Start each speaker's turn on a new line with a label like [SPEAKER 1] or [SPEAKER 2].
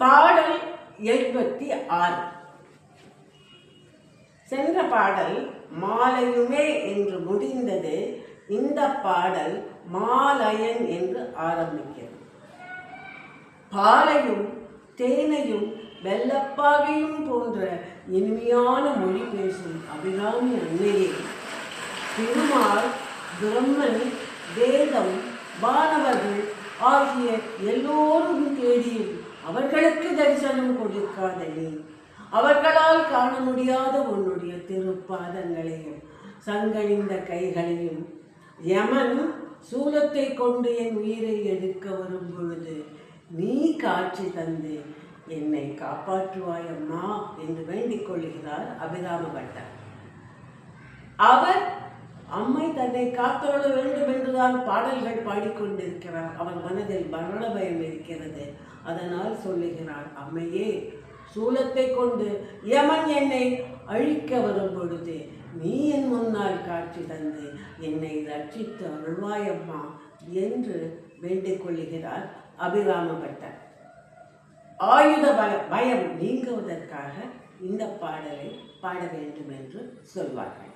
[SPEAKER 1] பாடல் எழுபத்தி ஆறு. சென்ற பாடல் மாலையுமே என்று முடிந்தது. இந்த பாடல் மாலயன் என்று ஆரம்பிக்கிறது. பாலையும் தேனையும் வெள்ளப்பாகையும் போன்ற இனிமையான மொழி பேசும் அபிராமி அன்னையே. திருமால் பிரம்மன் வேதம் வானவர்கள் ஆகிய எல்லோரும் அவர்களுக்கு தரிசனம் கொடுக்காத நீ அவர்களால் காண முடியாத உன்னுடைய திருப்பாதங்களையும் சங்கழிந்த கைகளையும் யமன் சூலத்தை கொண்டு என் உயிரை எடுக்க வரும் பொழுது நீ காட்சி தந்து என்னை காப்பாற்றுவாய் அம்மா என்று வேண்டிக் கொள்கிறார் அபிராம பட்டர். அவர் அம்மை தன்னை காத்தோட வேண்டும் என்றுதான் பாடல்கள் பாடிக்கொண்டிருக்கிறார். அவன் மனதில் மரண பயம் இருக்கிறது. அதனால் சொல்லுகிறார் அம்மையே சூலத்தை கொண்டு யமன் என்னை அழிக்க வரும் பொழுது நீ என் முன்னால் காட்சி தந்து என்னை ரட்சித்து அருள்வாயம்மா என்று வேண்டிக் கொள்ளுகிறார் அபிராம பட்டர் ஆயுத பல பயம் நீங்குவதற்காக இந்த பாடலை பாட வேண்டும் என்று சொல்வார்கள்.